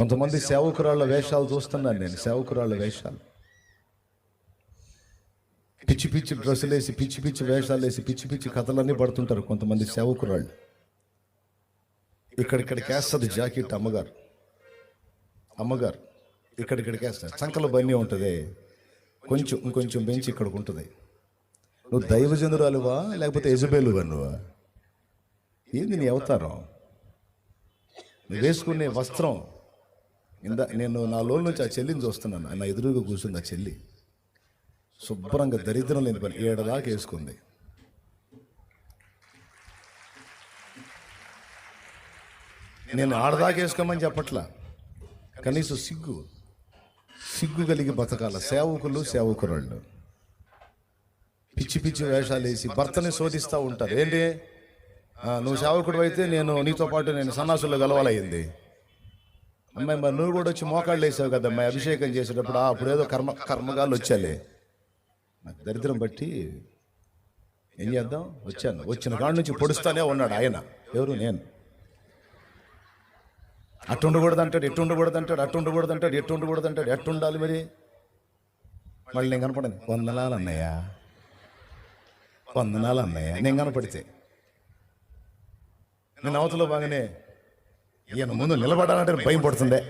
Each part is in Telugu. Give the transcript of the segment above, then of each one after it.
కొంతమంది సేవకురాళ్ళ వేషాలు చూస్తున్నాను నేను సేవకురాళ్ళ వేషాలు. పిచ్చి పిచ్చి డ్రెస్సులు వేసి పిచ్చి పిచ్చి వేషాలు వేసి పిచ్చి పిచ్చి కథలన్నీ పడుతుంటారు కొంతమంది సేవకురాళ్ళు. ఇక్కడిక్కడికి వేస్తుంది జాకెట్ అమ్మగారు. అమ్మగారు ఇక్కడిక్కడికి వేస్తారు. చంకల బన్నీ ఉంటుంది. కొంచెం ఇంకొంచెం పెంచి ఇక్కడికి ఉంటుంది. నువ్వు దైవజనురాలువా లేకపోతే యజబేలువా నువ్వా? ఏంది నీ అవతారం? నువ్వు వేసుకునే వస్త్రం ఇందా నేను నా లోన్ నుంచి ఆ చెల్లిని చూస్తున్నాను. నా ఎదురుగా కూర్చుంది ఆ చెల్లి శుభ్రంగా దరిద్రం లేని పని ఏడదాకా వేసుకుంది. నేను ఆడదాకా వేసుకోమని చెప్పట్లా? కనీసం సిగ్గు సిగ్గు కలిగి బతకాల సేవకులు సేవకురాళ్ళు. పిచ్చి పిచ్చి వేషాలు వేసి భర్తని శోధిస్తూ ఉంటారు. ఏంటి? నువ్వు సేవకుడు అయితే నేను నీతో పాటు నేను సన్నాసుల్లో గలవాలయ్యింది. అమ్మాయి మరి నువ్వు కూడా వచ్చి మోకాళ్ళు వేసావు కదా అమ్మాయి అభిషేకం చేసేటప్పుడు. అప్పుడు ఏదో కర్మ కర్మగాలు వచ్చాలే నాకు దరిద్రం బట్టి ఏం చేద్దాం? వచ్చాను. వచ్చిన కాడి నుంచి పొడుస్తానే ఉన్నాడు ఆయన. ఎవరు? నేను. అట్టు ఉండకూడదు అంటాడు ఎట్టు ఉండకూడదు అంటాడు అట్టు ఉండకూడదు అంటాడు ఎట్టు ఉండకూడదు అంటాడు. ఎట్టు ఉండాలి మరి? మళ్ళీ నేను కనపడింది వందనాలు అన్నయ్య. వందనాలు అన్నయ్య. నేను కనపడితే. నేను అవతల బాగానే ఈయన ముందు నిలబడాలంటే భయం పడుతుందే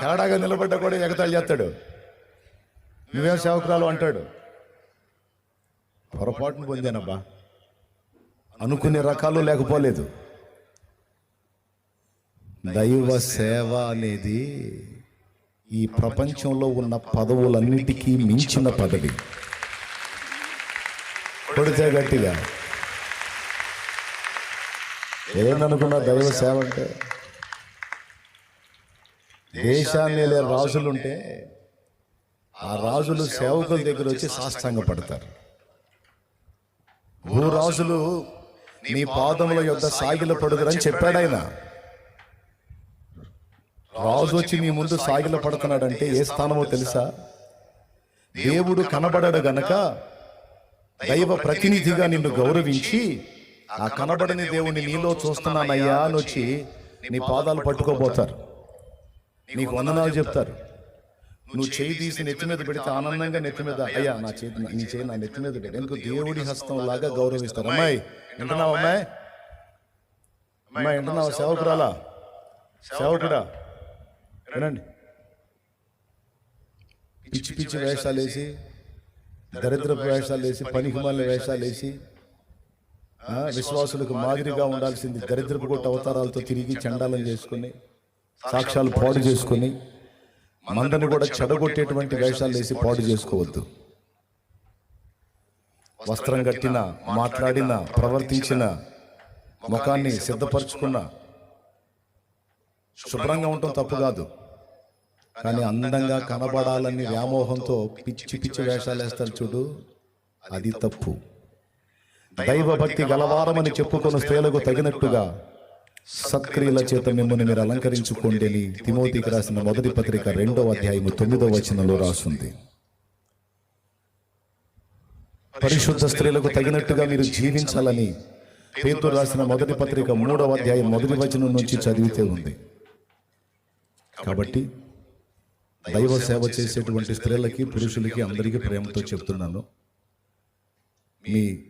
తేడాగా నిలబడ్డా కూడా ఎగతాళి చేస్తాడు. నువ్వేం సేవకురాలు అంటాడు. పొరపాటును పొందానబ్బా. అనుకునే రకాలు లేకపోలేదు. దైవ సేవ అనేది ఈ ప్రపంచంలో ఉన్న పదవులన్నిటికీ మించిన పదవి. కొడితే గట్టిగా. ఏందనుకున్నా దైవ సేవ అంటే? దేశాన్ని రాజులు రాజులుంటే ఆ రాజులు సేవకుల దగ్గర వచ్చి సాష్టాంగ పడతారు. భూరాజులు నీ పాదముల యొక్క సాగిల పడుదురని చెప్పాడు ఆయన. రాజు వచ్చి నీ ముందు సాగిల పడుతున్నాడంటే ఏ స్థానమో తెలుసా? దేవుడు కనబడడు గనక దైవ ప్రతినిధిగా నిన్ను గౌరవించి ఆ కనబడని దేవుని నీలో చూస్తున్నానయ్యా అని వచ్చి నీ పాదాలు పట్టుకోబోతారు నీకు వందనాలు చెప్తారు. నువ్వు చేయి తీసి నెత్తి మీద పెడితే ఆనందంగా నెత్తి మీద అయ్యా నా చేతి నీ చేయి నా నెత్తి మీద పెట్టి ఎందుకు దేవుడి హస్తం లాగా గౌరవిస్తారు? అమ్మాయి వింటున్నావు అమ్మాయి? అమ్మాయి? వింటున్నావు? సేవకురాలా? సేవకుడా? వినండి. పిచ్చి పిచ్చి వేషాలు వేసి దరిద్రపు వేషాలు వేసి పనికిమాలిన వేషాలు వేసి విశ్వాసులకు మాదిరిగా ఉండాల్సింది దరిద్రపు కొట్టు అవతారాలతో తిరిగి చండాలం చేసుకుని సాక్ష్యాలు పాడు చేసుకుని మందని కూడా చెడగొట్టేటువంటి వేషాలు వేసి పాడు చేసుకోవద్దు. వస్త్రం కట్టిన మాట్లాడిన ప్రవర్తించిన ముఖాన్ని సిద్ధపరచుకున్న శుభ్రంగా ఉండటం తప్పు కాదు. కానీ అందంగా కనబడాలని వ్యామోహంతో పిచ్చి పిచ్చి వేషాలు వేస్తారు చూడు అది తప్పు. దైవభక్తి గలవారమని చెప్పుకున్న స్త్రీలకు తగినట్టుగా సత్క్రియల చేత మిమ్మల్ని మీరు అలంకరించుకోండి అని తిమోతికి రాసిన మొదటి పత్రిక రెండవ అధ్యాయము తొమ్మిదవ వచనంలో రాసింది. పరిశుద్ధ స్త్రీలకు తగినట్టుగా మీరు జీవించాలని పేతురు రాసిన మొదటి పత్రిక మూడవ అధ్యాయం మొదటి వచనం నుంచి చదివితే ఉంది. కాబట్టి దైవ సేవ చేసేటువంటి స్త్రీలకి పురుషులకి అందరికీ ప్రేమతో చెప్తున్నాను. మీ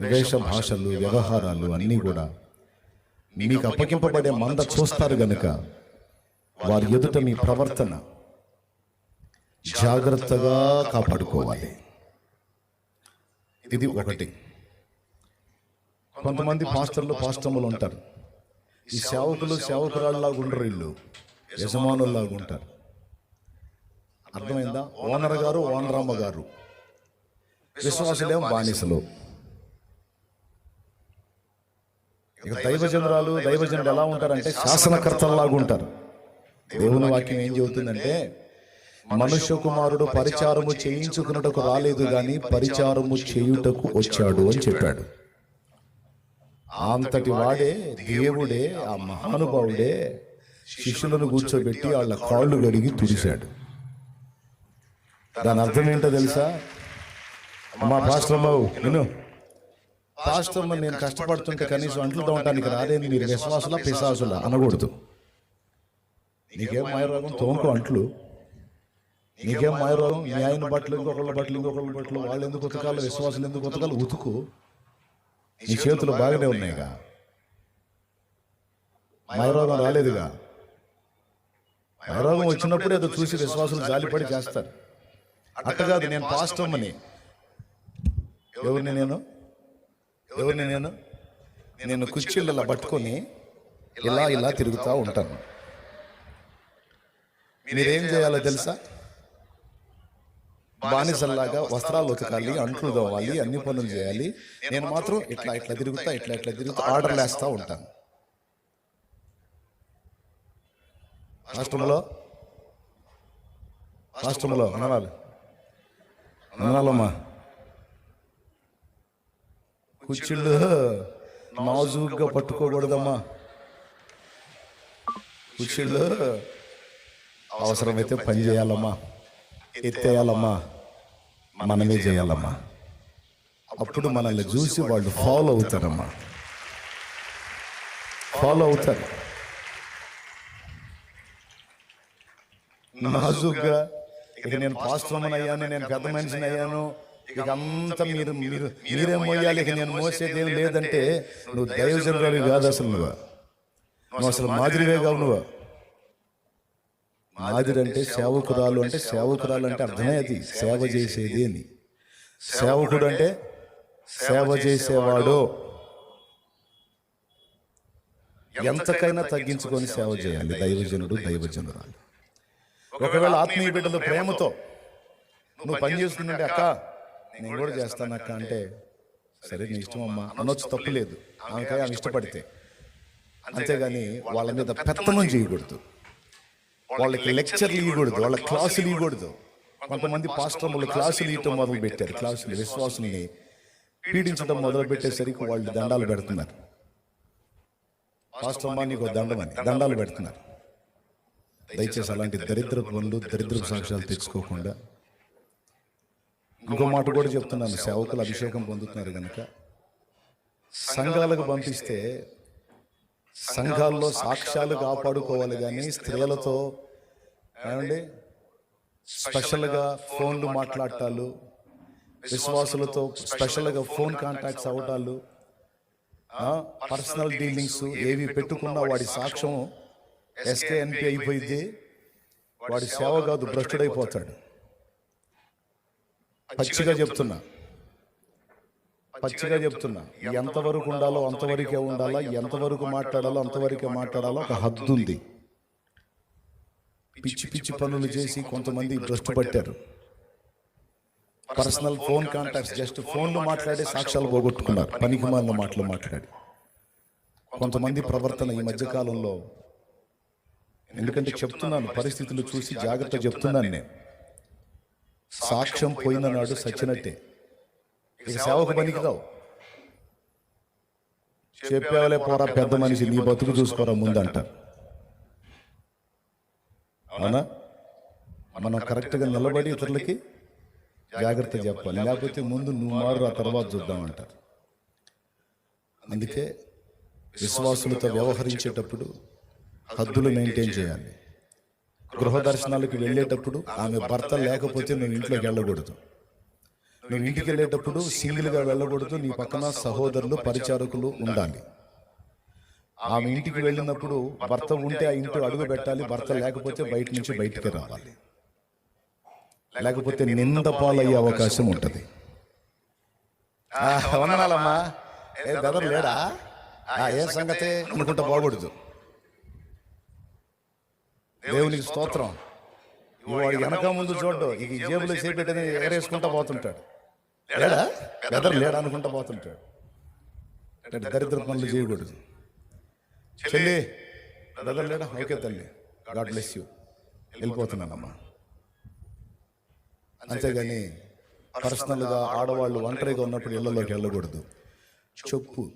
వేష భాషలు వ్యవహారాలు అన్నీ కూడా మీకు అప్పగింపబడే మంద చూస్తారు గనుక వారి ఎదుట మీ ప్రవర్తన జాగ్రత్తగా కాపాడుకోవాలి. ఇది ఒకటి. కొంతమంది పాస్టర్లు పాస్టర్లు ఉంటారు. ఈ సేవకులు సేవకురాళ్ళలాగా ఉండరు వీళ్ళు. యజమానుల్లాగా ఉంటారు. అర్థమైందా? ఓనర్ గారు ఓనరమ్మ గారు. విశ్వాసులేం బానిసలు. ఇక దైవజనురాలు దైవజనుడు ఎలా ఉంటారంటే శాసనకర్తల్లాగా ఉంటారు? దేవుని వాక్యం ఏం చెబుతుందంటే మనుష్య కుమారుడు పరిచారము చేయించుకున్నటకు రాలేదు గాని పరిచారము చేయుటకు వచ్చాడు అని చెప్పాడు. అంతటి వాడే దేవుడే ఆ మహానుభావుడే శిష్యులను కూర్చోబెట్టి వాళ్ళ కాళ్ళు గడిగి తుడిశాడు. దాని అర్థం ఏంటో తెలుసా? మా విను. పాస్టర్ మరి నేను కష్టపడుతుంటే కనీసం అంట్లు తోమటానికి రాదేంది మీరు విశ్వాసుల పిశాసుల అనకూడదు. నీకేం మాయరోగం? తోముకో అంట్లు. నీకేం మాయరోగం? ఆయన బట్టలు ఇంకొకళ్ళ బట్టలు ఇంకొకళ్ళ బట్టలు వాళ్ళు ఎందుకు ఉతకాలి? విశ్వాసులు ఎందుకు ఉతకాలి? ఉతుకు. నీ చేతులు బాగానే ఉన్నాయిగా. మాయరోగం రాలేదుగా. మాయరోగం వచ్చినప్పుడు ఏదో చూసి విశ్వాసులు జాలిపడి చేస్తారు. అట్ట కాదు నేను పాస్టమ్మని ఎవరిని నేను? ఎవరిని నేను? నేను కుర్చీలు ఇలా పట్టుకొని ఇలా ఇలా తిరుగుతూ ఉంటాను. మీరేం చేయాలో తెలుసా? బానిసల్లాగా వస్త్రాలు ఉతకాలి అంట్లు తోవాలి అన్ని పనులు చేయాలి. నేను మాత్రం ఇట్లా ఇట్లా తిరుగుతా ఇట్లా ఇట్లా తిరుగుతా ఆర్డర్లు వేస్తూ ఉంటాను. రాష్ట్రంలో రాష్ట్రంలో అనరాలు అనరాలమ్మా కుర్చీలు నాజుగ్గా పట్టుకోకూడదమ్మా. కుర్చీళ్ళు అవసరమైతే పని చేయాలమ్మా. ఎత్తేయాలమ్మా. మనమే చేయాలమ్మా. అప్పుడు మనల్ని చూసి వాళ్ళు ఫాలో అవుతారమ్మా. ఫాలో అవుతారు. నాజుగ్గా ఇక నేను పాస్టర్ అయ్యాను నేను పెద్ద మనిషిని అయ్యాను ఇక అంతా మీరు మీరు మీరే మోయాలి ఇక నేను మోసేది ఏం లేదంటే నువ్వు దైవజనురాలు కాదు అసలు నువ్వు నువ్వు అసలు మాదిరివే కావు నువ్వు. మాదిరి అంటే సేవకురాలు అంటే సేవకురాలు అంటే అర్థమే అది. సేవ చేసేది అని. సేవకుడు అంటే సేవ చేసేవాడు. ఎంతకైనా తగ్గించుకొని సేవ చేయాలి. దైవజనుడు దైవజనురాలు ఒకవేళ ఆత్మీయ బిడ్డలు ప్రేమతో నువ్వు పని చేస్తుందంటే అక్క నేను కూడా చేస్తాను అక్క అంటే సరే నీ ఇష్టం అమ్మా. అనొచ్చు తప్పు లేదు ఆమెకాయ ఆమె ఇష్టపడితే. అంతేగాని వాళ్ళ మీద పెత్తనం చేయకూడదు. వాళ్ళకి లెక్చర్లు ఇవ్వకూడదు వాళ్ళ క్లాసులు ఇవ్వకూడదు కొంతమంది పాస్టర్లు క్లాసులు ఇవ్వటం మొదలు పెట్టారు. క్లాసులు విశ్వాసుల్ని పీడించడం మొదలు పెట్టేసరికి వాళ్ళు దండాలు పెడుతున్నారు. పాస్టర్ అమ్మా నీకు దండమని దండాలు పెడుతున్నారు. దయచేసి అలాంటి దరిద్ర పనులు దరిద్ర సాక్ష్యాలు తెచ్చుకోకుండా ఇంకో మాట కూడా చెప్తున్నాను. సేవకులు అభిషేకం పొందుతున్నారు కనుక సంఘాలకు పంపిస్తే సంఘాల్లో సాక్ష్యాలు కాపాడుకోవాలి కానీ స్త్రీలతో ఏమండి? స్పెషల్గా ఫోన్లు మాట్లాడటాలు విశ్వాసులతో స్పెషల్గా ఫోన్ కాంటాక్ట్స్ అవటాలు పర్సనల్ డీలింగ్స్ ఏవి పెట్టుకున్నా వాడి సాక్ష్యం ఎస్కేఎన్పి అయిపోయింది వాడి సేవ కాదు భ్రష్టుడైపోతాడు. పచ్చిగా చెప్తున్నా. పచ్చిగా చెప్తున్నా. ఎంతవరకు ఉండాలో అంతవరకే ఉండాలా ఎంతవరకు మాట్లాడాలో అంతవరకే మాట్లాడాలో ఒక హద్దు ఉంది. పిచ్చి పిచ్చి పనులు చేసి కొంతమంది భ్రష్టు పట్టారు. పర్సనల్ ఫోన్ కాంటాక్ట్స్ జస్ట్ ఫోన్లు మాట్లాడి సాక్ష్యాలు పోగొట్టుకున్నారు. పనికి మాలిన మాటలు మాట్లాడి కొంతమంది ప్రవర్తన ఈ మధ్య కాలంలో ఎందుకంటే చెప్తున్నాను పరిస్థితులు చూసి జాగ్రత్త చెప్తున్నాను నేను. సాక్ష్యం పోయిందన్నాడు సచ్చినట్టే ఇక సేవకు పనికిరావు చెప్పేవాలే పోరా పెద్ద మనిషి నీ బతుకు చూసుకోరా ముందు అంటారు అవునా? మనం కరెక్ట్గా నిలబడి ఇతరులకి జాగ్రత్త చెప్పాలి. లేకపోతే ముందు నువ్వు మారు ఆ తర్వాత చూద్దామంట. అందుకే విశ్వాసులతో వ్యవహరించేటప్పుడు హద్దులు మెయింటైన్ చేయాలి. గృహ దర్శనాలకు వెళ్ళేటప్పుడు ఆమె భర్త లేకపోతే నువ్వు ఇంట్లోకి వెళ్ళకూడదు. నువ్వు ఇంటికి వెళ్ళేటప్పుడు సింగిల్గా వెళ్ళకూడదు. నీ పక్కన సహోదరులు పరిచారకులు ఉండాలి. ఆమె ఇంటికి వెళ్ళినప్పుడు భర్త ఉంటే ఆ ఇంట్లో అడుగు పెట్టాలి. భర్త లేకపోతే బయట నుంచి బయటికి రావాలి. లేకపోతే నింద పాలయ్యే అవకాశం ఉంటుంది. వందనాలమ్మా ఏ బెదర్ లేడా? ఆ, ఏ సంగతే? అనుకుంటా బాగూడదు దేవునికి స్తోత్రం. వాడు వెనక ముందు చూడ్డు ఇక జేబులో చేపెట్టని ఎగరేసుకుంటా పోతుంటాడు. లేడా? బెదర్ లేడా అనుకుంటా పోతుంటాడు. అంటే దరిద్ర పనులు చేయకూడదు. చెల్లి బ్రదర్ లేడా? ఓకే తల్లి. గాడ్ బ్లెస్ యూ వెళ్ళిపోతున్నానమ్మా. అంతేగాని పర్సనల్గా ఆడవాళ్ళు ఒంటరిగా ఉన్నప్పుడు ఇళ్ళలోకి వెళ్ళకూడదు. చెప్పు.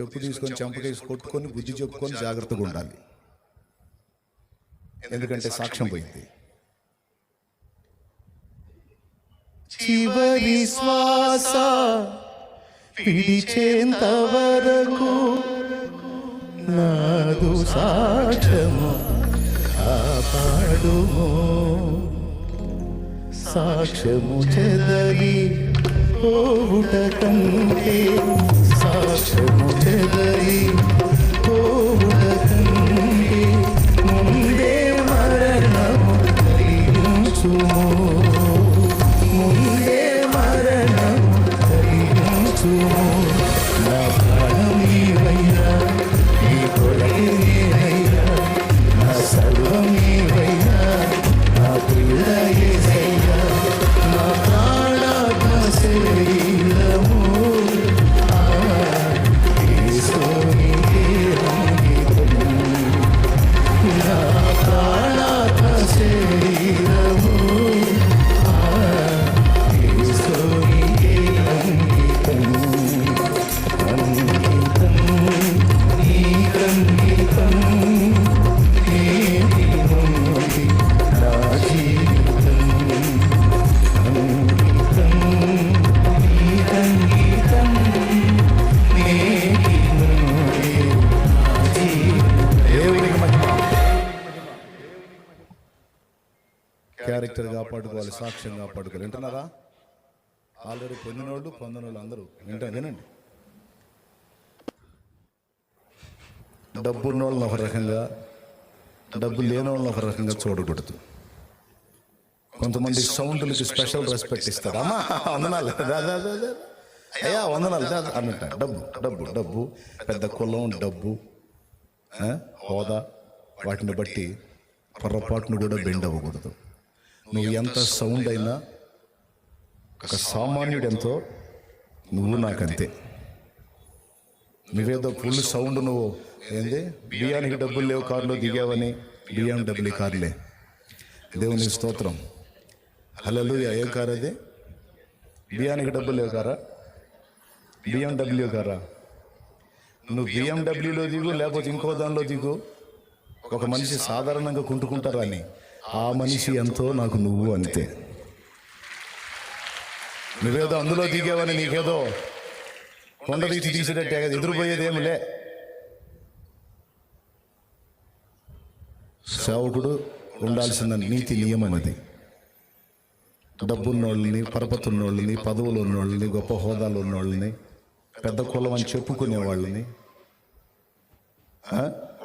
చెప్పు తీసుకొని చెంపకేసి కొట్టుకొని బుద్ధి చెప్పుకొని జాగ్రత్తగా ఉండాలి. ఎందుకంటే సాక్ష్యం పోయింది. చివరి శ్వాస విడిచేంత వరకు నాదు సాక్ష్యము కాపాడుము. సాక్ష్యము చెదరి పోవుట కంటే సాక్ష్యము చెదరి పోవుట కలిగించుము ముందే మరణము కలిగించుము నా ప్రాణం నీవయ్యా నీ కొరకే నేనయ్యా నా సర్వం నా సాక్ష్యంగా పడుకోరు వింటున్నారా? ఆల్రెడీ పొందిన వాళ్ళు పొందిన వాళ్ళు అందరూ వింటారు. వినండి. డబ్బున్న వాళ్ళని ఒక రకంగా డబ్బు లేని వాళ్ళని ఒక రకంగా చూడకూడదు. కొంతమంది సౌండ్లకి స్పెషల్ రెస్పెక్ట్ ఇస్తారు. అమ్మా వందనాలు. అయ్యా వందనాలు. అన్నట్ట. డబ్బు డబ్బు డబ్బు పెద్ద కులం డబ్బు హోదా వాటిని బట్టి పొరపాటును కూడా బెండ్ అవ్వకూడదు. నువ్వు ఎంత సౌండ్ అయినా ఒక సామాన్యుడు ఎంతో నువ్వు నాకంతే. నువ్వేదో ఫుల్ సౌండ్ నువ్వు. ఏంది? బియ్యానికి డబ్బులు లేవు కారులో దిగావని బియ్యం డబ్బులు కారులే. దేవుని స్తోత్రం. హలో ఏ కారు అది? బియ్యానికి డబ్బులు లేవు కారా? బిఎండబ్ల్యూ కారా? నువ్వు బిఎండబ్ల్యూలో దిగు లేకపోతే ఇంకో దానిలో దిగు. ఒక మనిషి సాధారణంగా కుంటుకుంటారా అని ఆ మనిషి ఎంతో నాకు నువ్వు అంతే. నువ్వేదో అందులో దిగేవని నీకేదో కొండ తీసి తీసేటట్టే కదా ఎదురుపోయేదేమిలే సేవకుడు ఉండాల్సిన నీతి నియమం అది డబ్బున్నోళ్ళని పరపతున్నోళ్ళని పదవులు ఉన్నోళ్ళని గొప్ప హోదాలు ఉన్నోళ్ళని పెద్ద కులం అని చెప్పుకునే వాళ్ళని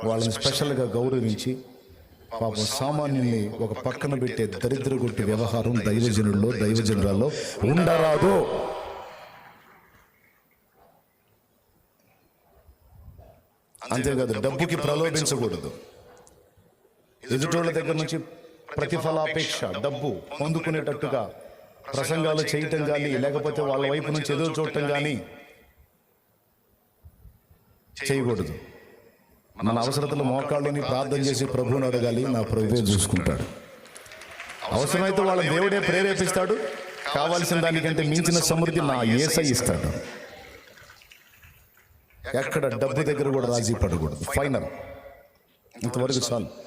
వాళ్ళని స్పెషల్గా గౌరవించి పాపం సామాన్యుల్ని ఒక పక్కన పెట్టే దరిద్ర కొట్టి వ్యవహారం దైవజనుల్లో దైవజనులలో ఉండరాదు. అంతేకాదు డబ్బుకి ప్రలోభించకూడదు. ఎదుటోళ్ళ దగ్గర నుంచి ప్రతిఫలాపేక్ష డబ్బు పొందుకునేటట్టుగా ప్రసంగాలు చేయటం కానీ లేకపోతే వాళ్ళ వైపు నుంచి ఎదురు చూడటం కానీ చేయకూడదు. మన అవసరతలు మోకాళ్ళని ప్రార్థన చేసి ప్రభువుని అడగాలి నా ప్రభువే చూసుకుంటాడు. అవసరమైతే వాళ్ళ దేవుడే ప్రేరేపిస్తాడు. కావాల్సిన దానికంటే మించిన సమృద్ధి నా ఏసై ఇస్తాడు. ఎక్కడ డబ్బు దగ్గర కూడా రాజీ పడకూడదు. ఫైనల్ ఇంతవరకు చాలు.